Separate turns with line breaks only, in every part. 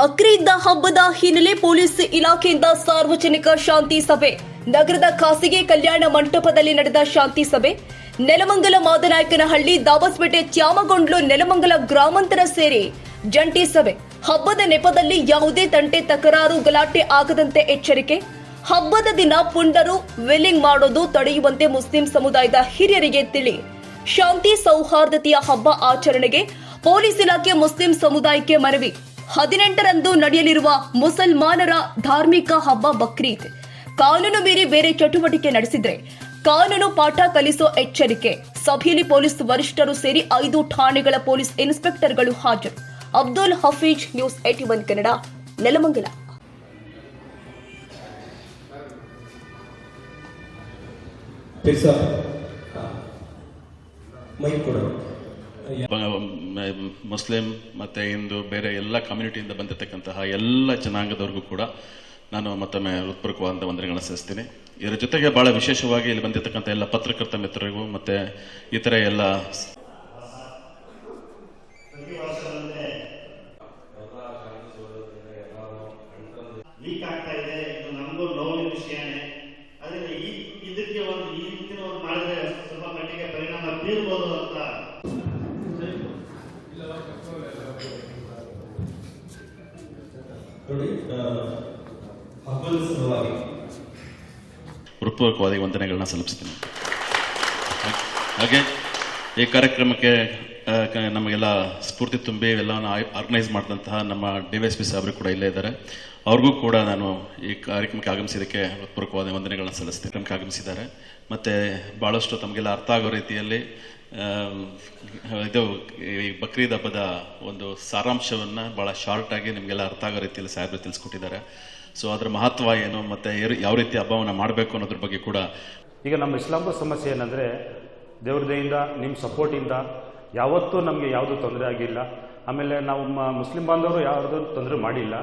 ಬಕ್ರೀದ್ ಹಬ್ಬದ ಹಿನ್ನೆಲೆ ಪೊಲೀಸ್ ಇಲಾಖೆಯಿಂದ ಸಾರ್ವಜನಿಕ ಶಾಂತಿ ಸಭೆ. ನಗರದ ಖಾಸಗಿ ಕಲ್ಯಾಣ ಮಂಟಪದಲ್ಲಿ ನಡೆದ ಶಾಂತಿ ಸಭೆ. ನೆಲಮಂಗಲ ಮಾದನಾಯಕನಹಳ್ಳಿ ದಾಬಸ್ಪೇಟೆ ತ್ಯಾಮಗೊಂಡ್ಲು ನೆಲಮಂಗಲ ಗ್ರಾಮಾಂತರ ಸೇರಿ ಜಂಟಿ ಸಭೆ. ಹಬ್ಬದ ನೆಪದಲ್ಲಿ ಯಾವುದೇ ತಂಟೆ, ತಕರಾರು, ಗಲಾಟೆ ಆಗದಂತೆ ಎಚ್ಚರಿಕೆ. ಹಬ್ಬದ ದಿನ ಪುಂಡರು ವೆಲ್ಲಿಂಗ್ ಮಾಡೋದು ತಡೆಯುವಂತೆ ಮುಸ್ಲಿಂ ಸಮುದಾಯದ ಹಿರಿಯರಿಗೆ ತಿಳಿ. ಶಾಂತಿ ಸೌಹಾರ್ದತೆಯ ಹಬ್ಬ ಆಚರಣೆಗೆ ಪೊಲೀಸ್ ಇಲಾಖೆ ಮುಸ್ಲಿಂ ಸಮುದಾಯಕ್ಕೆ ಮನವಿ. ಹದಿನೆಂಟರಂದು ನಡೆಯಲಿರುವ ಮುಸಲ್ಮಾನರ ಧಾರ್ಮಿಕ ಹಬ್ಬ ಬಕ್ರೀದ್. ಕಾನೂನು ಮೀರಿ ಬೇರೆ ಚಟುವಟಿಕೆ ನಡೆಸಿದ್ರೆ ಕಾನೂನು ಪಾಠ ಕಲಿಸೋ ಎಚ್ಚರಿಕೆ. ಸಭೆಯಲ್ಲಿ ಪೊಲೀಸ್ ವರಿಷ್ಠರು ಸೇರಿ ಐದು ಠಾಣೆಗಳ ಪೊಲೀಸ್ ಇನ್ಸ್ಪೆಕ್ಟರ್ಗಳು ಹಾಜರು. Abdul Hafeez news AT one Kannada, Nelamangala.
Mic
Muslim ಮತ್ತು ಹಿಂದೂ ಬೇರೆ ಎಲ್ಲ ಕಮ್ಯುನಿಟಿಯಿಂದ ಬಂದಿರತಕ್ಕಂತಹ ಎಲ್ಲ ಜನಾಂಗದವ್ರಿಗೂ ಕೂಡ ನಾನು ಮತ್ತೊಮ್ಮೆ ಹೃತ್ಪೂರ್ವಕವಾದ ವಂದನೆಗಳನ್ನು ಸಲ್ಲಿಸ್ತೀನಿ. ಇದರ ಜೊತೆಗೆ ಬಹಳ ವಿಶೇಷವಾಗಿ ಇಲ್ಲಿ ಬಂದಿರತಕ್ಕಂಥ ಎಲ್ಲ ಪತ್ರಕರ್ತ ಮಿತ್ರರಿಗೂ ಮತ್ತು ಇತರ ಎಲ್ಲ ಹೃತ್ಪೂರ್ವಕವಾದ ವಂದನೆಗಳನ್ನ ಸಲ್ಲಿಸ್ತೀನಿ ಹಾಗೆ ಈ ಕಾರ್ಯಕ್ರಮಕ್ಕೆ ನಮಗೆಲ್ಲ ಸ್ಫೂರ್ತಿ ತುಂಬಿ ಎಲ್ಲವನ್ನು ಆರ್ಗನೈಸ್ ಮಾಡಿದಂತಹ ನಮ್ಮ ಡಿ ವೈ ಎಸ್ ಪಿ ಸಾಹೇಬರು ಕೂಡ ಇಲ್ಲೇ ಇದ್ದಾರೆ. ಅವ್ರಿಗೂ ಕೂಡ ನಾನು ಈ ಕಾರ್ಯಕ್ರಮಕ್ಕೆ ಆಗಮಿಸಿದ್ದಕ್ಕೆ ಹೃತ್ಪೂರ್ವಕವಾದ ವಂದನೆಗಳನ್ನ ಸಲ್ಲಿಸ್ತೀನಿ. ಕಾರ್ಯಕ್ರಮಕ್ಕೆ ಆಗಮಿಸಿದ್ದಾರೆ. ಮತ್ತು ಭಾಳಷ್ಟು ತಮಗೆಲ್ಲ ಅರ್ಥ ಆಗೋ ರೀತಿಯಲ್ಲಿ ಇದು ಈ ಬಕ್ರೀದ್ ಹಬ್ಬದ ಒಂದು ಸಾರಾಂಶವನ್ನು ಭಾಳ ಶಾರ್ಟಾಗಿ ನಿಮಗೆಲ್ಲ ಅರ್ಥ ಆಗೋ ರೀತಿಯಲ್ಲಿ ಸಾಹೇಬರು ತಿಳಿಸ್ಕೊಟ್ಟಿದ್ದಾರೆ. ಸೊ ಅದರ ಮಹತ್ವ ಏನು, ಮತ್ತು ಯಾವ ರೀತಿ ಹಬ್ಬವನ್ನು ಮಾಡಬೇಕು ಅನ್ನೋದ್ರ ಬಗ್ಗೆ ಕೂಡ
ಈಗ ನಮ್ಮ ಇಸ್ಲಾಂ ಸಮಸ್ಯೆ ಏನಂದರೆ ದೇವ್ರದೆಯಿಂದ ನಿಮ್ಮ ಸಪೋರ್ಟಿಂದ ಯಾವತ್ತೂ ನಮಗೆ ಯಾವುದು ತೊಂದರೆ ಆಗಿಲ್ಲ. ಆಮೇಲೆ ನಾವು ಮುಸ್ಲಿಂ ಬಾಂಧವರು ಯಾವುದೂ ತೊಂದರೆ ಮಾಡಿಲ್ಲ.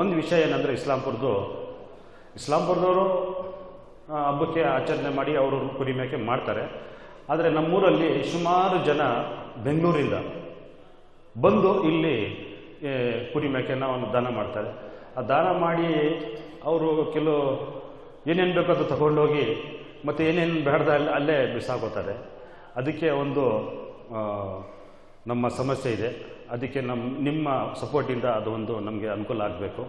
ಒಂದು ವಿಷಯ ಏನಂದರೆ, ಇಸ್ಲಾಂಪುರದು, ಇಸ್ಲಾಂಪುರದವರು ಹಬ್ಬಕ್ಕೆ ಆಚರಣೆ ಮಾಡಿ ಅವರು ಕುರಿ ಮೇಕೆ ಮಾಡ್ತಾರೆ. ಆದರೆ ನಮ್ಮೂರಲ್ಲಿ ಸುಮಾರು ಜನ ಬೆಂಗಳೂರಿಂದ ಬಂದು ಇಲ್ಲಿ ಕುರಿ ಮೇಕೆನ ಒಂದು ದಾನ ಮಾಡ್ತಾರೆ. ಆ ದಾನ ಮಾಡಿ ಅವರು ಕೆಲವು ಏನೇನು ಬೇಕೋ ಅದು ತಗೊಂಡೋಗಿ ಮತ್ತು ಏನೇನು ಬೇಡದ ಅಲ್ಲಿ ಅಲ್ಲೇ ಬಿಸಾಕೋತಾರೆ. ಅದಕ್ಕೆ ಒಂದು ನಮ್ಮ ಸಮಸ್ಯೆ ಇದೆ. ಅದಕ್ಕೆ ನಮ್ಮ ನಿಮ್ಮ ಸಪೋರ್ಟಿಂದ ಅದು ಒಂದು ನಮಗೆ ಅನುಕೂಲ ಆಗಬೇಕು.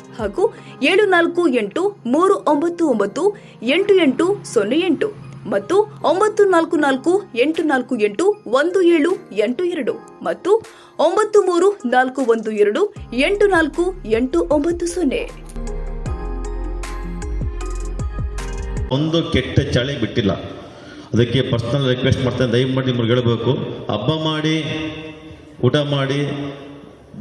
ಹಾಗೂ ಏಳು ನಾಲ್ಕು ಎಂಟು ಮೂರು ಒಂಬತ್ತು ಒಂಬತ್ತು ಎಂಟು ಎಂಟು ಸೊನ್ನೆ ಎಂಟು ಮತ್ತು ಒಂಬತ್ತು ನಾಲ್ಕು ನಾಲ್ಕು ಎಂಟು ನಾಲ್ಕು ಎಂಟು ಒಂದು ಏಳು ಎಂಟು ಎರಡು ಮತ್ತು ಒಂಬತ್ತು ಮೂರು ನಾಲ್ಕು ಒಂದು ಎರಡು ಎಂಟು ನಾಲ್ಕು ಎಂಟು ಒಂಬತ್ತು ಸೊನ್ನೆ.
ಒಂದು ಕೆಟ್ಟ ಚಳಿ ಬಿಟ್ಟಿಲ್ಲ. ಅದಕ್ಕೆ ಪರ್ಸ್ನಲ್ ರಿಕ್ವೆಸ್ಟ್ ಮಾಡ್ತೇನೆ. ದಯಮಾಡಿ ನಿಮ್ಗೆ ಹೇಳಬೇಕು. ಹಬ್ಬ ಮಾಡಿ, ಊಟ ಮಾಡಿ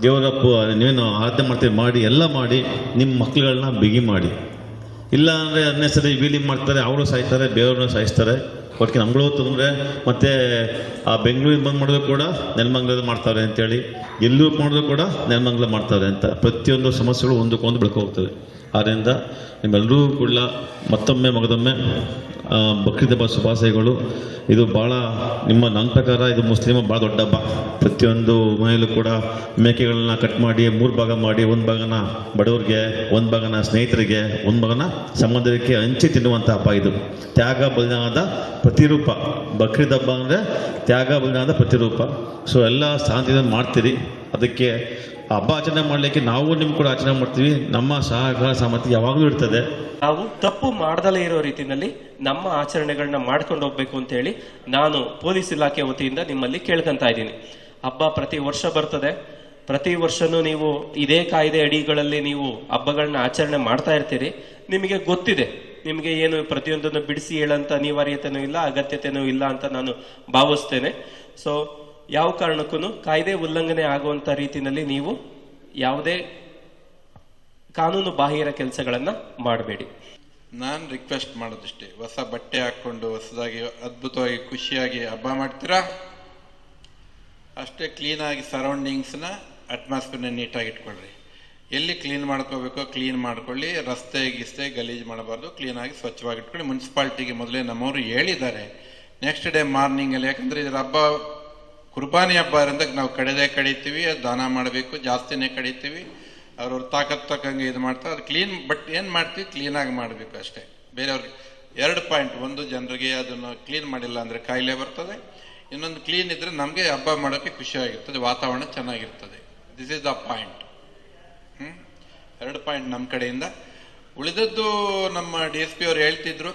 ದೇವರ ಪು- ನೀವೇನು ಆರಾಧನೆ ಮಾಡ್ತೀವಿ ಮಾಡಿ, ಎಲ್ಲ ಮಾಡಿ, ನಿಮ್ಮ ಮಕ್ಕಳುಗಳನ್ನ ಬಿಗಿ ಮಾಡಿ. ಇಲ್ಲ ಅಂದರೆ ಅದನ್ನೇ ಸರಿ ವೀಲಿಂಗ್ ಮಾಡ್ತಾರೆ, ಅವರು ಸಾಯ್ತಾರೆ, ಬೇರೆಯವ್ರನ್ನ ಸಾಯಿಸ್ತಾರೆ. ಒಟ್ಟಿಗೆ ನಮ್ಗಳು ತೊಂದರೆ. ಮತ್ತು ಆ ಬೆಂಗಳೂರಿಗೆ ಬಂದು ಮಾಡಿದ್ರು ಕೂಡ ನೆಲಮಂಗಲದಲ್ಲಿ ಮಾಡ್ತಾರೆ ಅಂತೇಳಿ. ಎಲ್ಲೂ ಮಾಡಿದ್ರು ಕೂಡ ನೆಲಮಂಗಲ ಮಾಡ್ತಾರೆ ಅಂತ. ಪ್ರತಿಯೊಂದು ಸಮಸ್ಯೆಗಳು ಒಂದಕ್ಕೊಂದು ಬೆಳ್ಕೊ ಹೋಗ್ತವೆ ಆದ್ದರಿಂದ ನಿಮ್ಮೆಲ್ಲರೂ ಕೂಡ ಮತ್ತೊಮ್ಮೆ ಮಗದೊಮ್ಮೆ ಬಕ್ರೀದ್ ಹಬ್ಬ ಶುಭಾಶಯಗಳು. ಇದು ಭಾಳ ನಿಮ್ಮ ನನ್ನ ಪ್ರಕಾರ ಇದು ಮುಸ್ಲಿಮ ಭಾಳ ದೊಡ್ಡ ಹಬ್ಬ. ಪ್ರತಿಯೊಂದು ಮನೆಯಲ್ಲೂ ಕೂಡ ಮೇಕೆಗಳನ್ನ ಕಟ್ ಮಾಡಿ, ಮೂರು ಭಾಗ ಮಾಡಿ, ಒಂದು ಭಾಗನ ಬಡವರಿಗೆ, ಒಂದು ಭಾಗನ ಸ್ನೇಹಿತರಿಗೆ, ಒಂದು ಭಾಗನ ಸಂಬಂಧಕ್ಕೆ ಹಂಚಿ ತಿನ್ನುವಂಥ ಹಬ್ಬ ಇದು. ತ್ಯಾಗ ಬಲಿದಾನದ ಪ್ರತಿರೂಪ. ಬಕ್ರೀದ್ ಹಬ್ಬ ಅಂದರೆ ತ್ಯಾಗ ಬಲಿದಾನದ ಪ್ರತಿರೂಪ. ಸೊ ಎಲ್ಲ ಶಾಂತಿಯಿಂದ ಮಾಡ್ತೀರಿ. ಅದಕ್ಕೆ ಹಬ್ಬ ಆಚರಣೆ ಮಾಡಲಿಕ್ಕೆ ನಾವು ನಿಮ್ಗೆ ಕೂಡ ಆಚರಣೆ ಮಾಡ್ತೀವಿ. ನಮ್ಮ ಸಹಕಾರ ಸಾಮರ್ಥ್ಯ ಯಾವಾಗಲೂ ಇರ್ತದೆ.
ನಾವು ತಪ್ಪು ಮಾಡ್ದಲೇ ಇರೋ ರೀತಿಯಲ್ಲಿ ನಮ್ಮ ಆಚರಣೆಗಳನ್ನ ಮಾಡ್ಕೊಂಡು ಹೋಗ್ಬೇಕು ಅಂತ ಹೇಳಿ ನಾನು ಪೊಲೀಸ್ ಇಲಾಖೆ ವತಿಯಿಂದ ನಿಮ್ಮಲ್ಲಿ ಕೇಳ್ಕೊಂತ ಇದ್ದೀನಿ. ಹಬ್ಬ ಪ್ರತಿ ವರ್ಷ ಬರ್ತದೆ. ಪ್ರತಿ ವರ್ಷನೂ ನೀವು ಇದೇ ಕಾಯ್ದೆ ಅಡಿಗಳಲ್ಲಿ ನೀವು ಹಬ್ಬಗಳನ್ನ ಆಚರಣೆ ಮಾಡ್ತಾ ಇರ್ತೀರಿ. ನಿಮಗೆ ಗೊತ್ತಿದೆ. ನಿಮಗೆ ಏನು ಪ್ರತಿಯೊಂದನ್ನು ಬಿಡಿಸಿ ಹೇಳಂತ ಅನಿವಾರ್ಯತೆನೂ ಇಲ್ಲ, ಅಗತ್ಯತೆನೂ ಇಲ್ಲ ಅಂತ ನಾನು ಭಾವಿಸ್ತೇನೆ. ಸೊ ಯಾವ ಕಾರಣಕ್ಕೂ ಕಾಯ್ದೆ ಉಲ್ಲಂಘನೆ ಆಗುವಂತ ರೀತಿಯಲ್ಲಿ ನೀವು ಯಾವುದೇ ಕಾನೂನು ಬಾಹಿರ ಕೆಲಸಗಳನ್ನ ಮಾಡಬೇಡಿ.
ನಾನು ರಿಕ್ವೆಸ್ಟ್ ಮಾಡೋದಿಷ್ಟೇ. ಹೊಸ ಬಟ್ಟೆ ಹಾಕ್ಕೊಂಡು ಹೊಸದಾಗಿ, ಅದ್ಭುತವಾಗಿ, ಖುಷಿಯಾಗಿ ಹಬ್ಬ ಮಾಡ್ತೀರಾ? ಅಷ್ಟೇ ಕ್ಲೀನಾಗಿ ಸರೌಂಡಿಂಗ್ಸ್ನ ಅಟ್ಮಾಸ್ಫಿಯರ್ನ ನೀಟಾಗಿ ಇಟ್ಕೊಳ್ರಿ. ಎಲ್ಲಿ ಕ್ಲೀನ್ ಮಾಡ್ಕೋಬೇಕೋ ಕ್ಲೀನ್ ಮಾಡ್ಕೊಳ್ಳಿ. ರಸ್ತೆ, ಗಿಸ್ತೆ, ಗಲೀಜು ಮಾಡಬಾರ್ದು. ಕ್ಲೀನಾಗಿ ಸ್ವಚ್ಛವಾಗಿ ಇಟ್ಕೊಳ್ಳಿ ಮುನ್ಸಿಪಾಲ್ಟಿಗೆ ಮೊದಲೇ ನಮ್ಮವರು ಹೇಳಿದ್ದಾರೆ. ನೆಕ್ಸ್ಟ್ ಡೇ ಮಾರ್ನಿಂಗಲ್ಲಿ ಯಾಕಂದರೆ ಇದರ ಹಬ್ಬ ಕುರ್ಬಾನಿ ಹಬ್ಬ ಇರೋದಕ್ಕೆ ನಾವು ಕಡಿದೇ ಕಡಿತೀವಿ, ಅದು ದಾನ ಮಾಡಬೇಕು, ಜಾಸ್ತಿನೇ ಕಡಿತೀವಿ. ಅವ್ರವ್ರ ತಾಕತ್ ತಕ್ಕಂಗೆ ಇದು ಮಾಡ್ತಾರೆ ಅದು ಕ್ಲೀನ್ ಬಟ್ ಏನು ಮಾಡ್ತೀವಿ? ಕ್ಲೀನಾಗಿ ಮಾಡಬೇಕು ಅಷ್ಟೇ. ಬೇರೆಯವ್ರಿಗೆ ಎರಡು ಪಾಯಿಂಟ್, ಒಂದು ಜನರಿಗೆ ಅದನ್ನು ಕ್ಲೀನ್ ಮಾಡಿಲ್ಲ ಅಂದರೆ ಕಾಯಿಲೆ ಬರ್ತದೆ. ಇನ್ನೊಂದು ಕ್ಲೀನ್ ಇದ್ದರೆ ನಮಗೆ ಹಬ್ಬ ಮಾಡೋಕ್ಕೆ ಖುಷಿಯಾಗಿರ್ತದೆ ವಾತಾವರಣ ಚೆನ್ನಾಗಿರ್ತದೆ. ದಿಸ್ ಈಸ್ ದ ಪಾಯಿಂಟ್ ಹ್ಞೂ ಎರಡು ಪಾಯಿಂಟ್ ನಮ್ಮ ಕಡೆಯಿಂದ. ಉಳಿದದ್ದು ನಮ್ಮ ಡಿ ಎಸ್ ಪಿ ಅವ್ರು ಹೇಳ್ತಿದ್ರು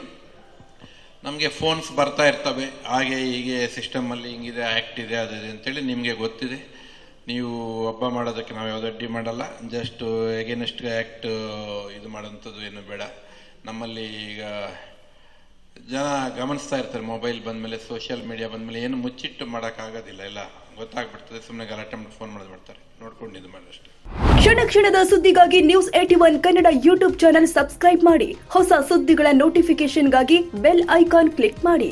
ನಮಗೆ ಫೋನ್ಸ್ ಬರ್ತಾ ಇರ್ತವೆ. ಹಾಗೆ ಹೀಗೆ ಸಿಸ್ಟಮಲ್ಲಿ ಹಿಂಗಿದೆ ಆ್ಯಕ್ಟ್ ಇದೆ, ಅದು ಇದೆ ಅಂತೇಳಿ ನಿಮಗೆ ಗೊತ್ತಿದೆ. ನೀವು ಹಬ್ಬ ಮಾಡೋದಕ್ಕೆ ನಾವು ಯಾವುದೋ ಅಡ್ಡಿ ಮಾಡಲ್ಲ. ಜಸ್ಟ್ ಎಗೇನೆಸ್ಟ್ ಆ್ಯಕ್ಟ್ ಇದು ಮಾಡೋಂಥದ್ದು ಏನು ಬೇಡ. ನಮ್ಮಲ್ಲಿ ಈಗ ಜನ ಗಮನಿಸ್ತಾ ಇರ್ತಾರೆ ಮೊಬೈಲ್ ಬಂದಮೇಲೆ ಸೋಷಿಯಲ್ ಮೀಡಿಯಾ ಬಂದಮೇಲೆ, ಏನು ಮುಚ್ಚಿಟ್ಟು ಮಾಡೋಕ್ಕಾಗೋದಿಲ್ಲ ಎಲ್ಲ. ಗೊತ್ತಾಗ್ಬಿಡ್ತದೆ ಸುಮ್ಮನೆ ಗಲಾಟೆ ಮಾಡಿ ಫೋನ್ ಮಾಡೋದು ಮಾಡ್ತಾರೆ ನೋಡ್ಕೊಂಡು ಇದು ಮಾಡಿ ಅಷ್ಟೇ.
ಕ್ಷಣ ಕ್ಷಣದ ಸುದ್ದಿಗಾಗಿ news AT one Kannada YouTube channel subscribe ಮಾಡಿ. ಹೊಸ ಸುದ್ದಿಗಳ ನೋಟಿಫಿಕೇಶನ್ಗಾಗಿ ಬೆಲ್ ಐಕಾನ್ ಕ್ಲಿಕ್ ಮಾಡಿ.